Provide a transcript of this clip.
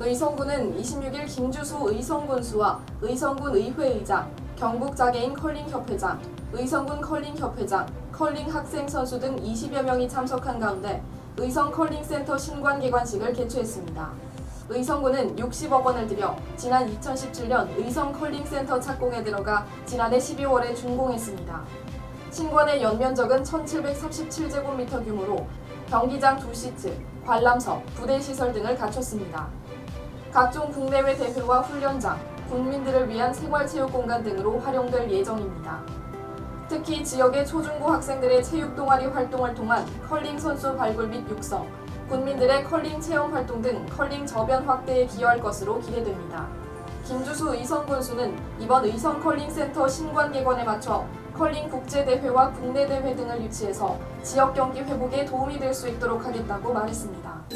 의성군은 26일 김주수 의성군수와 의성군 의회의장, 경북장애인 컬링협회장, 의성군 컬링협회장, 컬링 학생 선수 등 20여 명이 참석한 가운데 의성 컬링센터 신관 개관식을 개최했습니다. 의성군은 60억 원을 들여 지난 2017년 의성 컬링센터 착공에 들어가 지난해 12월에 준공했습니다. 신관의 연면적은 1737제곱미터 규모로 경기장 2시트, 관람석, 부대 시설 등을 갖췄습니다. 각종 국내외 대회와 훈련장, 국민들을 위한 생활체육 공간 등으로 활용될 예정입니다. 특히 지역의 초중고 학생들의 체육 동아리 활동을 통한 컬링 선수 발굴 및 육성, 국민들의 컬링 체험 활동 등 컬링 저변 확대에 기여할 것으로 기대됩니다. 김주수 의성 군수는 이번 의성 컬링 센터 신관 개관에 맞춰 컬링 국제 대회와 국내 대회 등을 유치해서 지역 경기 회복에 도움이 될 수 있도록 하겠다고 말했습니다.